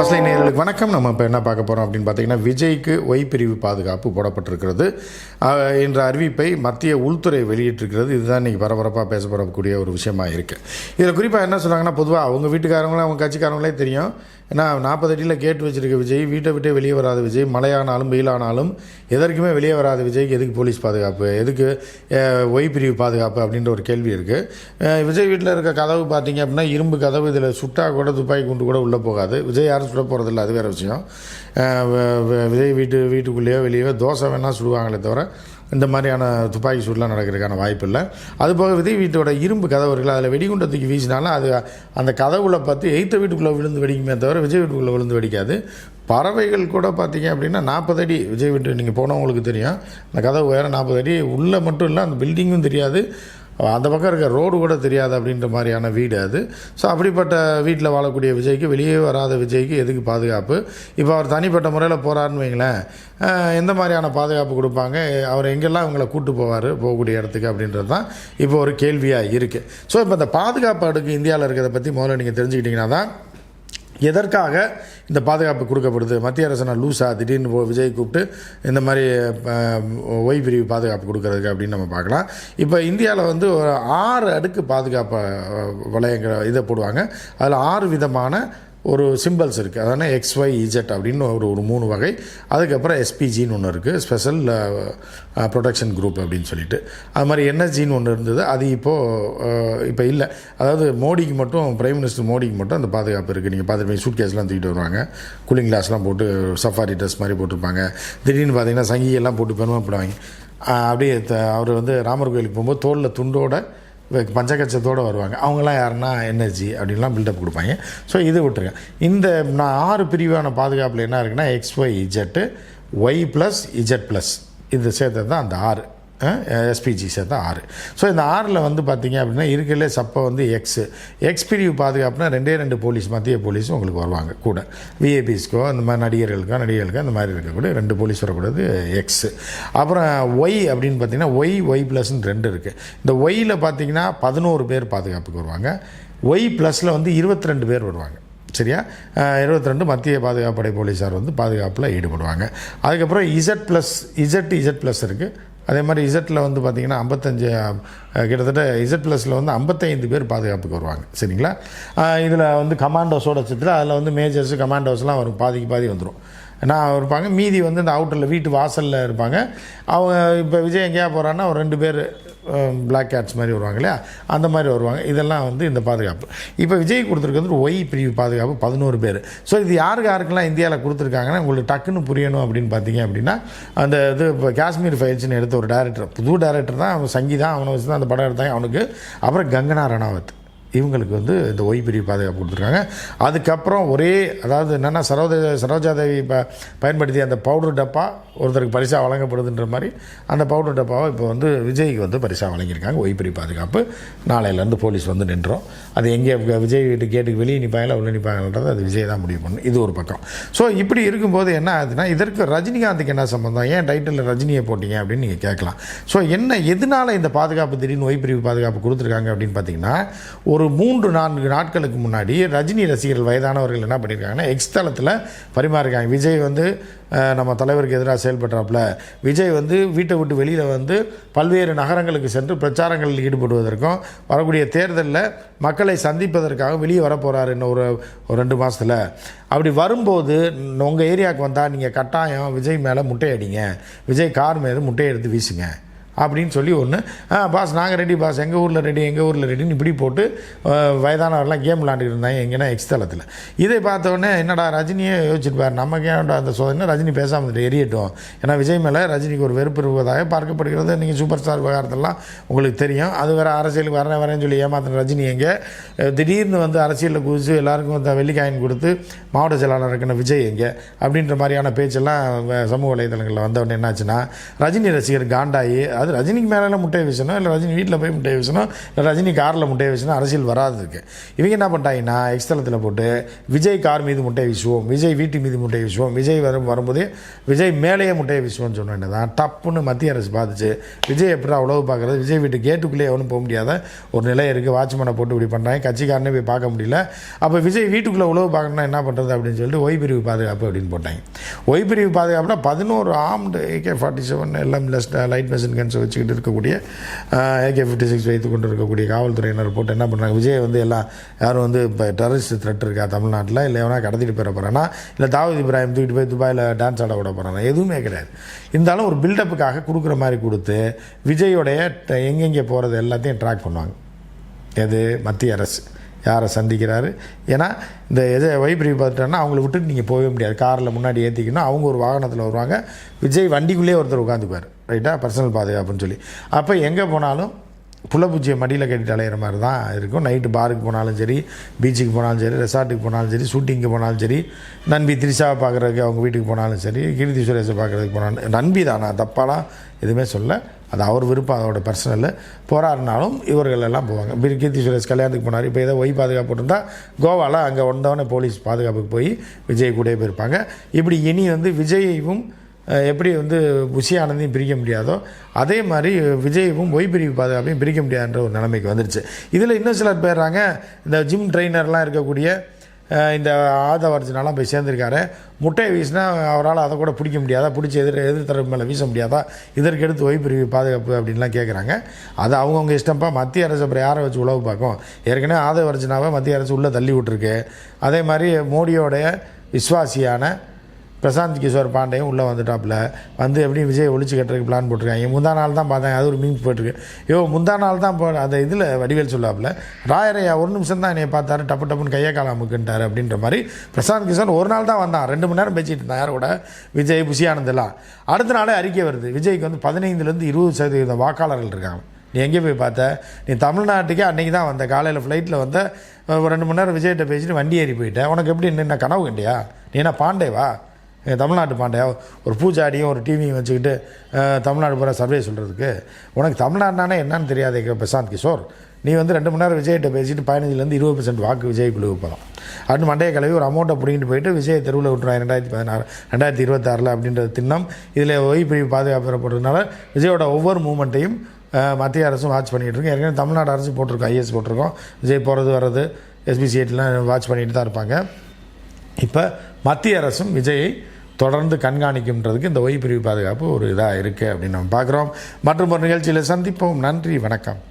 First line நேர்களுக்கு வணக்கம். நம்ம இப்போ என்ன பார்க்க போகிறோம் அப்படின்னு பார்த்தீங்கன்னா விஜய்க்கு ஒய் பிரிவு பாதுகாப்பு போடப்பட்டிருக்கிறது. என்ற அறிவிப்பை மத்திய உள்துறை வெளியிட்டிருக்கிறது. இதுதான் இன்றைக்கி பரபரப்பாக பேசப்படக்கூடிய ஒரு விஷயமா இருக்குது இதில் குறிப்பாக என்ன சொன்னாங்கன்னா பொதுவாக அவங்க வீட்டுக்காரங்களும் அவங்க கட்சிக்காரங்களே தெரியும். ஏன்னா நாற்பது அடியில் கேட்டு வச்சுருக்க விஜய் வீட்டை விட்டே வெளியே வராத விஜய் மழையானாலும் வெயிலானாலும் எதற்குமே வெளியே வராத விஜய்க்கு எதுக்கு போலீஸ் பாதுகாப்பு? எதுக்கு ஒய் பிரிவு பாதுகாப்பு அப்படின்ற ஒரு கேள்வி இருக்குது விஜய் வீட்டில் இருக்க கதவு பார்த்தீங்க அப்படின்னா இரும்பு கதவு இதில் சுட்டா கூட துப்பாக்கி குண்டு கூட உள்ளே போகாது. விஜய் யாரும் சாப்பிட போகிறதில்ல அது வேறு விஷயம். விஜய் வீட்டு வீட்டுக்குள்ளேயோ வெளியோ தோசை வேணால் சுடுவாங்களே தவிர இந்த மாதிரியான துப்பாக்கி சூடெலாம் நடக்கிறதுக்கான வாய்ப்பு இல்லை. அதுபோக விஜய் வீட்டோட இரும்பு கதவு இருக்குல்ல அதில் வெடிகுண்டை தூக்கி வீசினாலும் அது அந்த கதவுல பார்த்து எய்த்த வீட்டுக்குள்ளே விழுந்து வெடிக்குமே தவிர விஜய் வீட்டுக்குள்ளே விழுந்து வெடிக்காது. பறவைகள் கூட பார்த்தீங்க அப்படின்னா நாற்பது அடி விஜய் வீட்டு நீங்கள் போனவங்களுக்கு தெரியும். அந்த கதவு உயரம் நாற்பது அடி உள்ளே மட்டும் இல்லை அந்த பில்டிங்கும் தெரியாது. அந்த பக்கம் இருக்க ரோடு கூட தெரியாது அப்படின்ற மாதிரியான வீடு அது. ஸோ அப்படிப்பட்ட வீட்டில் வாழக்கூடிய விஜய்க்கு வெளியே வராத விஜய்க்கு எதுக்கு பாதுகாப்பு? இப்போ அவர் தனிப்பட்ட முறையில் போகிறாருன்னு வைங்களேன். எந்த மாதிரியான பாதுகாப்பு கொடுப்பாங்க? அவர் எங்கெல்லாம் இவங்களை கூட்டு போவார் போகக்கூடிய இடத்துக்கு அப்படின்றது தான் இப்போ ஒரு கேள்வியாக இருக்குது ஸோ இப்போ இந்த பாதுகாப்பு அடுக்கு இந்தியாவில் இருக்கிறத பற்றி முதல்ல நீங்கள் தெரிஞ்சுக்கிட்டிங்கன்னா தான் எதற்காக இந்த பாதுகாப்பு கொடுக்கப்படுது? மத்திய அரசு லூஸா திடீர்னு விஜய் கூப்பிட்டு இந்த மாதிரி அஹ், ஒய் பிரிவு பாதுகாப்பு கொடுக்கறதுக்கு அப்படின்னு நம்ம பார்க்கலாம். இப்போ இந்தியாவில் வந்து ஒரு ஆறு அடுக்கு பாதுகாப்பு வளையங்கள் இதை போடுவாங்க. அதில் ஆறு விதமான ஒரு சிம்பிள்ஸ் இருக்குது அதனால் எக்ஸ் ஒய் இஜெட் அப்படின்னு ஒரு ஒரு மூணு வகை. அதுக்கப்புறம் எஸ்பிஜின்னு ஒன்று இருக்குது ஸ்பெஷல் ப்ரொடெக்ஷன் குரூப் அப்படின்னு சொல்லிட்டு. அது மாதிரி என்எஸ்ஜின்னு ஒன்று இருந்தது. அது இப்போது இப்போ uh, இல்லை. அதாவது மோடிக்கு மட்டும் பிரைம் மினிஸ்டர் மோடிக்கு மட்டும் அந்த பாதுகாப்பு இருக்குது நீங்கள் பார்த்துருப்பீங்க சூட் கேஸ்லாம் தூக்கிட்டு வருவாங்க. கூலிங் கிளாஸ்லாம் போட்டு சஃபாரி ட்ரெஸ் மாதிரி போட்டிருப்பாங்க. திடீர்னு பார்த்தீங்கன்னா சங்கியெல்லாம் போட்டு பெருமைப்படுவாங்க. அப்படியே த- அவர் வந்து ராமர் கோயிலுக்கு போகும்போது தோளில் துண்டோட பஞ்சகச்சத்தோடு வருவாங்க. அவங்களாம் யாருன்னா எனர்ஜி அப்படின்லாம் பில்டப் கொடுப்பாங்க. ஸோ இது விட்டுருங்க. இந்த நான் ஆறு பிரிவான பாதுகாப்பில் என்ன இருக்குன்னா X Y Z Y plus Z plus இது சேர்த்தது தான் அந்த ஆறு. எஸ்பிஜி சேர்த்தா ஆறு. ஸோ இந்த ஆறில் வந்து பார்த்தீங்க அப்படின்னா இருக்கிறதுலே சப்போ வந்து எக்ஸு எக்ஸ் பிரிவு பாதுகாப்புனா ரெண்டே ரெண்டு போலீஸ் மத்திய போலீஸும் உங்களுக்கு வருவாங்க கூட. விஏபிஸ்க்கோ அந்த மாதிரி நடிகர்களுக்கோ நடிகர்களுக்கோ அந்த மாதிரி இருக்கக்கூடிய ரெண்டு போலீஸ் வரக்கூடாது எக்ஸு அப்புறம் ஒய் அப்படின்னு பார்த்தீங்கன்னா ஒய் ஒய் ப்ளஸ்ன்னு ரெண்டு இருக்குது இந்த ஒய்யில் பார்த்தீங்கன்னா பதினோரு பேர் பாதுகாப்புக்கு வருவாங்க. ஒய் ப்ளஸில் வந்து இருபத்தி ரெண்டு பேர் வருவாங்க. சரியா? இருபத்தி ரெண்டு மத்திய பாதுகாப்பு படை போலீஸார் வந்து பாதுகாப்பில் ஈடுபடுவாங்க. அதுக்கப்புறம் Z plus Z Z plus இருக்குது அதே மாதிரி இசட்டில் வந்து பார்த்திங்கன்னா ஐம்பத்தஞ்சு கிட்டத்தட்ட இசட் ப்ளஸில் வந்து ஐம்பத்தைந்து பேர் பாதுகாப்புக்கு வருவாங்க. சரிங்களா? இதில் வந்து கமாண்டோஸோட சித்திர அதில் வந்து மேஜர்ஸு கமாண்டோஸ்லாம் வரும். பாதிக்கு பாதி வந்துடும் நான் இருப்பாங்க. மீதி வந்து இந்த அவுட்டரில் வீட்டு வாசலில் இருப்பாங்க. அவங்க இப்போ விஜய் எங்கேயா போகிறான்னா ஒரு ரெண்டு பேர் Um, பிளாக் கேட்ஸ் மாதிரி வருவாங்க இல்லையா? அந்த மாதிரி வருவாங்க. இதெல்லாம் வந்து இந்த பாதுகாப்பு. இப்போ விஜய் கொடுத்துருக்கிறது ஒய் பிரிவு பாதுகாப்பு பதினோரு பேர். ஸோ இது யாருக்கு யாருக்கெல்லாம் இந்தியாவில் கொடுத்துருக்காங்கன்னா உங்களுக்கு டக்குன்னு புரியணும் அப்படின்னு பார்த்தீங்க அப்படின்னா அந்த இது இப்போ காஷ்மீர் ஃபைல்ஸ்னு எடுத்த ஒரு டேரக்டர் புது டேரக்டர் தான் அவன் சங்கி அவனை வச்சு தான் அந்த படம் எடுத்தாங்க. அவனுக்கு அப்புறம் கங்கனா ரணாவத். இவங்களுக்கு வந்து இந்த ஒய் பிரிவு பாதுகாப்பு கொடுத்துருக்காங்க. அதுக்கப்புறம் ஒரே அதாவது என்னென்னா சரோஜ சரோஜாதேவி ப பயன்படுத்திய அந்த பவுடர் டப்பா ஒருத்தருக்கு பரிசாக வழங்கப்படுதுன்ற மாதிரி அந்த பவுடர் டப்பாவை இப்போ வந்து விஜய்க்கு வந்து பரிசாக வழங்கியிருக்காங்க. ஒய் பிரிவு பாதுகாப்பு. நாளையிலேருந்து போலீஸ் வந்து நின்றோம். அது எங்கே விஜய் வீட்டு கேட்டுக்கு வெளியே நிற்பாங்களா உள்ள நிற்பாங்கன்றது அது விஜய் தான் முடிவு பண்ணும் இது ஒரு பக்கம். ஸோ இப்படி இருக்கும்போது என்ன ஆகுதுன்னா இதற்கு ரஜினிகாந்துக்கு என்ன சம்பந்தம்? ஏன் டைட்டிலில் ரஜினியை போட்டீங்க அப்படின்னு நீங்கள் கேட்கலாம். ஸோ என்ன எதனால இந்த பாதுகாப்பு திடீர்னு ஒய் பிரிவு பாதுகாப்பு கொடுத்துருக்காங்க அப்படின்னு பார்த்தீங்கன்னா ஒரு ஒரு மூன்று நான்கு நாட்களுக்கு முன்னாடி ரஜினி ரசிகர்கள் வயதானவர்கள் என்ன பண்ணியிருக்காங்கன்னா எக்ஸ் தளத்தில் பரிமாறிருக்காங்க. விஜய் வந்து நம்ம தலைவருக்கு எதிராக செயல்படுறாப்புல. விஜய் வந்து வீட்டை விட்டு வெளியில் வந்து பல்வேறு நகரங்களுக்கு சென்று பிரச்சாரங்களில் ஈடுபடுவதற்கும் வரக்கூடிய தேர்தலில் மக்களை சந்திப்பதற்காக வெளியே வரப்போகிறாரு இன்னும் ஒரு ஒரு ரெண்டு மாதத்தில் அப்படி வரும்போது உங்கள் ஏரியாவுக்கு வந்தால் நீங்கள் கட்டாயம் விஜய் மேலே முட்டையடிங்க. விஜய் கார் மேலே முட்டையை எடுத்து வீசுங்க. அப்படின்னு சொல்லி ஒன்று பாஸ் நாங்கள் ரெடி பாஸ் எங்கள் ஊரில் ரெடி எங்கள் ஊரில் ரெடின்னு இப்படி போட்டு வயதானவர்லாம் கேம் விளாண்டுட்டு இருந்தாங்க. எங்கன்னா எக்ஸ் தளத்தில். இதை பார்த்த என்னடா ரஜினியே யோசிச்சிருப்பார் நமக்கு ஏன்டா அந்த சோதனை? ரஜினி பேசாமல் எரியட்டும். ஏன்னா விஜய் மேலே ரஜினிக்கு ஒரு வெறுப்பு இருப்பதாக பார்க்கப்படுகிறது. நீங்கள் சூப்பர் ஸ்டார் விவகாரத்தெல்லாம் உங்களுக்கு தெரியும். அது வேறு அரசியலுக்கு வரேன் வரேன்னு சொல்லி ஏமாத்தின ரஜினி எங்கே? திடீர்னு வந்து அரசியலில் குதிச்சு எல்லாருக்கும் இந்த வெள்ளிக்காயின் கொடுத்து மாவட்ட செயலாளர் இருக்கிற விஜய் எங்கே? அப்படின்ற மாதிரியான பேச்செல்லாம் சமூக வலைதளங்களில் வந்தவொடனே என்னாச்சுன்னா ரஜினி ரசிகர் காண்டாயி அது அது ரஜினிக்கு மேலே முட்டையை வீசணும் இல்லை ரஜினி வீட்டில் போய் முட்டையை வீசணும் இல்லை ரஜினி காரில் முட்டையை வீசணும் அரசியல் வராதுக்கு இவங்க என்ன பண்ணிட்டாங்கன்னா எக்ஸ்தலத்தில் போட்டு விஜய் கார் மீது முட்டையை வீசுவோம் விஜய் வீட்டு மீது முட்டையை வீசுவோம் விஜய் வரும் வரும்போதே விஜய் மேலேயே முட்டையை வீசுவோம்னு சொன்னேன் தான் டப்புன்னு மத்திய அரசு பார்த்துச்சு விஜய் எப்படி அவ்வளவு பார்க்குறது விஜய் வீட்டு கேட்டுக்குள்ளே எவனும் போக முடியாத ஒரு நிலை இருக்குது வாட்ச்மேனை போட்டு இப்படி பண்ணுறாங்க கட்சிக்காரனே போய் பார்க்க முடியல. அப்போ விஜய் வீட்டுக்குள்ளே உழவு பார்க்கணும்னா என்ன பண்ணுறது அப்படின்னு சொல்லிட்டு ஓய்வு பிரிவு பாதுகாப்பு அப்படின்னு போட்டாங்க. ஒய் பிரிவு பாதுகாப்புனா பதினோரு ஆம்டு ஏகே ஃபார்ட்டி செவன் எல்லாம் லெஸ் லைட் மெஷின் கன்ஸ் வச்சுக்கிட்டு இருக்கக்கூடிய ஏகே ஃபிஃப்டி சிக்ஸ் வைத்து கொண்டு இருக்கக்கூடிய காவல்துறையினர் போட்டு என்ன பண்ணுறாங்க விஜய் வந்து எல்லாம் யாரும் வந்து இப்போ டெரரிஸ்ட் த்ரெட் இருக்கா தமிழ்நாட்டில்? இல்லை எவனா கடத்திட்டு போயிட போகிறானா இல்லை தாவூத் இப்ராஹிம் தூக்கிட்டு போய் துபாயில் டான்ஸ் ஆட விட போகிறானா எதுவுமே கிடையாது. இருந்தாலும் ஒரு பில்டப்புக்காக கொடுக்குற மாதிரி கொடுத்து விஜயோடைய எங்கெங்கே போகிறது எல்லாத்தையும் ட்ராக் பண்ணுவாங்க. எது? மத்திய அரசு. யாரை சந்திக்கிறாரு? ஏன்னா இந்த எதை வைப்ரி பார்த்துட்டோன்னா அவங்கள விட்டுட்டு நீங்கள் போகவே முடியாது. காரில் முன்னாடி ஏற்றிக்கணும் அவங்க ஒரு வாகனத்தில் வருவாங்க. விஜய் வண்டிக்குள்ளேயே ஒருத்தர் உட்காந்துப்பார். ரைட்டாக பர்சனல் பாதுகாப்புன்னு சொல்லி. அப்போ எங்கே போனாலும் புலப்பூச்சியை மடியில் கட்டிட்டு அலையிற மாதிரி தான் இருக்கும் நைட்டு பாருக்கு போனாலும் சரி பீச்சுக்கு போனாலும் சரி ரெசார்ட்டுக்கு போனாலும் சரி ஷூட்டிங்க்கு போனாலும் சரி நண்பி திரிஷாவை பார்க்குறதுக்கு அவங்க வீட்டுக்கு போனாலும் சரி கீர்த்தி சுரேஷை பார்க்குறதுக்கு போனாலும் நண்பி தான்? நான் தப்பாலாம் எதுவுமே சொல்ல அது அவர் விருப்பம் அதோட பர்சனல் போராடினாலும் இவர்கள் எல்லாம் போவாங்க. இப்போ கீர்த்தி சுரேஷ் கல்யாணத்துக்கு போனார். இப்போ ஏதோ ஒய் பாதுகாப்பு இருந்தால் கோவாவில் அங்கே வந்தவொடனே போலீஸ் பாதுகாப்புக்கு போய் விஜய் கூட போயிருப்பாங்க. இப்படி இனி வந்து விஜயையும் எப்படி வந்து புஷி ஆனந்தையும் பிரிக்க முடியாதோ அதே மாதிரி விஜயவும் ஒய் பிரிவு பாதுகாப்பையும் பிரிக்க முடியாதுன்ற ஒரு நிலைமைக்கு வந்துருச்சு. இதில் இன்னும் சிலர் போயிடுறாங்க. இந்த ஜிம் ட்ரெயினர்லாம் இருக்கக்கூடிய இந்த ஆதவர்ஜனாலாம் போய் சேர்ந்துருக்காரு. முட்டையை வீசினா அவரால் அதை கூட பிடிக்க முடியாதா? பிடிச்சி எதிர் எதிர்த்தரப்பு மேலே வீச முடியாதா? இதற்கு எடுத்து ஒய்பிரிவு பாதுகாப்பு அப்படின்லாம் கேட்குறாங்க அது அவங்கவுங்க இஷ்டம்ப்பா. மத்திய அரசு அப்புறம் யாரை வச்சு உழவு பார்க்கும்? ஏற்கனவே ஆதவர்ஜனாவை மத்திய அரசு உள்ளே தள்ளி விட்டுருக்கு. அதே மாதிரி மோடியோடைய விஸ்வாசியான பிரசாந்த் கிஷோர் பாண்டேயும் உள்ளே வந்துட்டாப்புல. வந்து எப்படி விஜய் ஒழிச்சு கட்டுறதுக்கு பிளான் போட்டிருக்காங்க. முந்தா நாள் தான் பார்த்தேன் அது ஒரு மீன்ஸ் போட்டிருக்கு ஐயோ முந்தா நாள் தான் போ அந்த இதில் வடிவேல் சொல்லாப்புல. ராயரையா ஒரு நிமிஷம் தான் என்னை பார்த்தாரு. டப்பு டப்புன்னு கையை காலாமுக்குன்ட்டார் அப்படின்ற மாதிரி பிரசாந்த் கிஷோர் ஒரு நாள் தான் வந்தான். ரெண்டு மணி நேரம் பேசிட்டு இருந்தான். யாரோட? விஜய் புஷி அடுத்த நாளே அறிக்கை வருது. விஜய்க்கு வந்து பதினைந்துலேருந்து இருபது சதவீத வாக்காளர்கள் இருக்காங்க. நீ எங்கே போய் பார்த்த? நீ தமிழ்நாட்டுக்கே அன்றைக்கி தான் வந்த. காலையில் ஃப்ளைட்டில் வந்த ஒரு ரெண்டு மணி நேரம் விஜய்கிட்ட பேசிட்டு வண்டி ஏறி போயிட்டேன் உனக்கு எப்படி என்ன கனவு கண்டியா? நீ என்ன பாண்டேவா? தமிழ்நாட்டு பாண்டியா? ஒரு பூஜாடியும் ஒரு டிவியும் வச்சுக்கிட்டு தமிழ்நாடு பூரா சர்வே சொல்கிறதுக்கு உனக்கு தமிழ்நாடுனானே என்னன்னு தெரியாது பிரசாந்த் கிஷோர். நீ வந்து ரெண்டு மணி நேரம் விஜய்கிட்ட பேசிட்டு பதினஞ்சுலேருந்து இருபது பர்சன்ட் வாக்கு விஜய் குழுவு போகலாம். அப்படின்னு மண்டைய கலவி ஒரு அமௌண்ட்டை பிடிங்கிட்டு போயிட்டு விஜய் தெருவில் விட்டுருவாங்க ரெண்டாயிரத்தி பதினாறு ரெண்டாயிரத்தி இருபத்தாறில் அப்படின்ற திண்ணம். இதில் ஒய் பிரிவு பாதுகாப்பு விஜயோட ஒவ்வொரு மூமெண்ட்டையும் மத்திய அரசும் வாட்ச் பண்ணிகிட்டு இருக்கோம். ஏற்கனவே தமிழ்நாடு அரசு போட்டிருக்கோம் ஐஎஸ் போட்டிருக்கோம். விஜய் போகிறது வர்றது எஸ்பிசிஐட்லாம் வாட்ச் பண்ணிட்டு தான் இருப்பாங்க. இப்போ மத்திய அரசும் விஜயை தொடர்ந்து கண்காணிக்கின்றதுக்கு இந்த ஒய் பிரிவு பாதுகாப்பு ஒரு இதாக இருக்குது அப்படின்னு நம்ம பார்க்குறோம். மற்றும் ஒரு நிகழ்ச்சியில் சந்திப்போம். நன்றி. வணக்கம்.